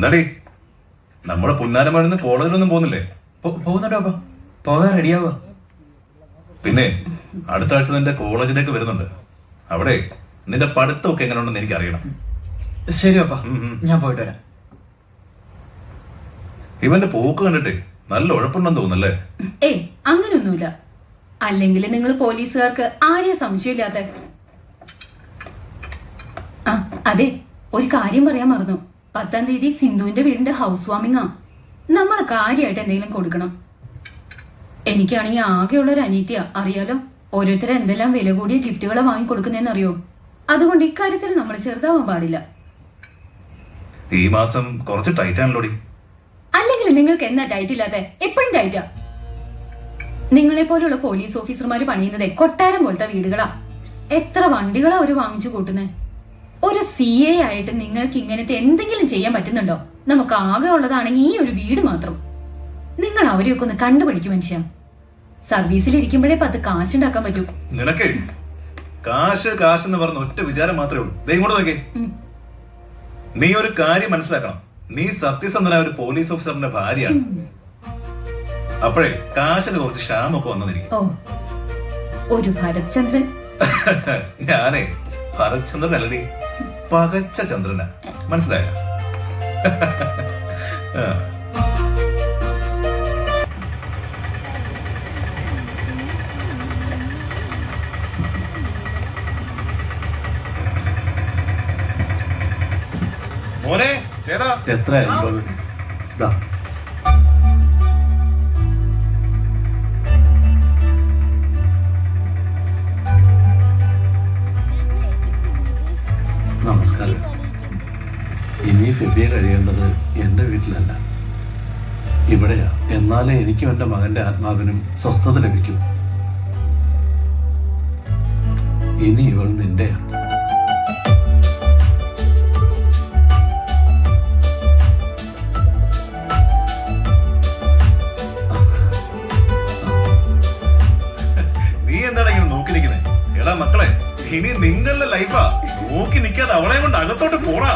എന്താടി? നമ്മുടെ പുന്നാരമാണെന്ന് കോളേജിലൊന്നും പോകുന്നില്ലേ? പോകുന്നുണ്ടോ അപ്പൊ? പോകാൻ റെഡിയാവുക പിന്നെ അടുത്ത ആഴ്ച നിന്റെ കോളേജിലേക്ക് വരുന്നുണ്ട്. അവിടെ നിന്റെ പഠിത്തമൊക്കെ എങ്ങനെയുണ്ടെന്ന് എനിക്ക് അറിയണം ശരി അപ്പ. ഞാൻ പോയിട്ട് വരാം. ഇവന്റെ പോക്ക് കണ്ടിട്ട് നല്ല ഉഴപ്പുണ്ടെന്ന് തോന്നുന്നല്ലേ? ഏ അങ്ങനൊന്നുമില്ല അല്ലെങ്കിൽ നിങ്ങൾ പോലീസുകാർക്ക് ആരെയും സംശയമില്ലാത്ത ആ അതെ ഒരു കാര്യം പറയാൻ മറന്നു. പത്താം തീയതി സിന്ധുവിന്റെ വീടിന്റെ ഹൗസ് വാമിംഗ് ആ. നമ്മൾ കാര്യമായിട്ട് എന്തെങ്കിലും കൊടുക്കണം. എനിക്കാണെങ്കിൽ ആകെയുള്ള ഒരു അനീത്യ. അറിയാലോ? ഓരോരുത്തരെ എന്തെല്ലാം വില കൂടിയ ഗിഫ്റ്റുകളെ വാങ്ങി കൊടുക്കുന്നതെന്ന് അറിയോ അതുകൊണ്ട് ഇക്കാര്യത്തിൽ നമ്മൾ ചെറുതാവാൻ പാടില്ല. ഈ മാസം കുറച്ച് ടൈറ്റ് ആണല്ലോടി. അല്ലെങ്കിൽ നിങ്ങൾക്ക് എന്നാ ടൈറ്റ് ഇല്ലാത്ത? എപ്പോഴും ടൈറ്റാ നിങ്ങളെ പോലുള്ള പോലീസ് ഓഫീസർമാർ പണിയുന്നത് കൊട്ടാരം പോലത്തെ വീടുകളാ. എത്ര വണ്ടികളാ അവർ വാങ്ങിച്ചു കൂട്ടുന്നത് ഒരു സി എ ആയിട്ട് നിങ്ങൾക്ക് ഇങ്ങനത്തെ എന്തെങ്കിലും ചെയ്യാൻ പറ്റുന്നുണ്ടോ? നമുക്ക് ആകെ ഉള്ളതാണെങ്കിൽ ഈ ഒരു വീട് മാത്രം. നിങ്ങൾ അവരെയൊക്കെ ഒന്ന് കണ്ടുപിടിക്കും മനുഷ്യ. സർവീസിൽ ഇരിക്കുമ്പോഴേ പത്ത് കാശുണ്ടാക്കാൻ പറ്റൂ. നിനക്ക് കാശ് കാശ് എന്ന് പറഞ്ഞ ഒറ്റ വിചാരം മാത്രമേ ഉള്ളൂ. ദേ ഇങ്ങോട്ട് നോക്കേ നീ ഒരു കാര്യം മനസ്സിലാക്കണം. നീ സത്യസന്ധനായ ഒരു പോലീസ് ഓഫീസറിന്റെ ഭാര്യയാണ്. അപ്പോഴേ കാശിന് കുറച്ച് ക്ഷാമൊക്കെ വന്നതിരിക്കും ഒരു ഭരത്ചന്ദ്രൻ. ഞാനേ ഭരചന്ദ്രൻ അല്ലടി പകച്ച ചന്ദ്രനാ. മനസ്സിലായ? മോനെ ചേട്ടാ. എത്ര ഇനി ഫെബിയെ കഴിയേണ്ടത് എന്റെ വീട്ടിലല്ല. ഇവിടെയാ. എന്നാലേ എനിക്കും എന്റെ മകന്റെ ആത്മാവിനും സ്വസ്ഥത ലഭിക്കൂ. ഇനി ഇവൾ നിന്റെയാണ് നീ നോക്കി മക്കളെ ഇനി നിങ്ങളുടെ ലൈഫാ നോക്കി നിൽക്കാതെ അവളെ കൊണ്ട് അകത്തോട്ട് പോടാ.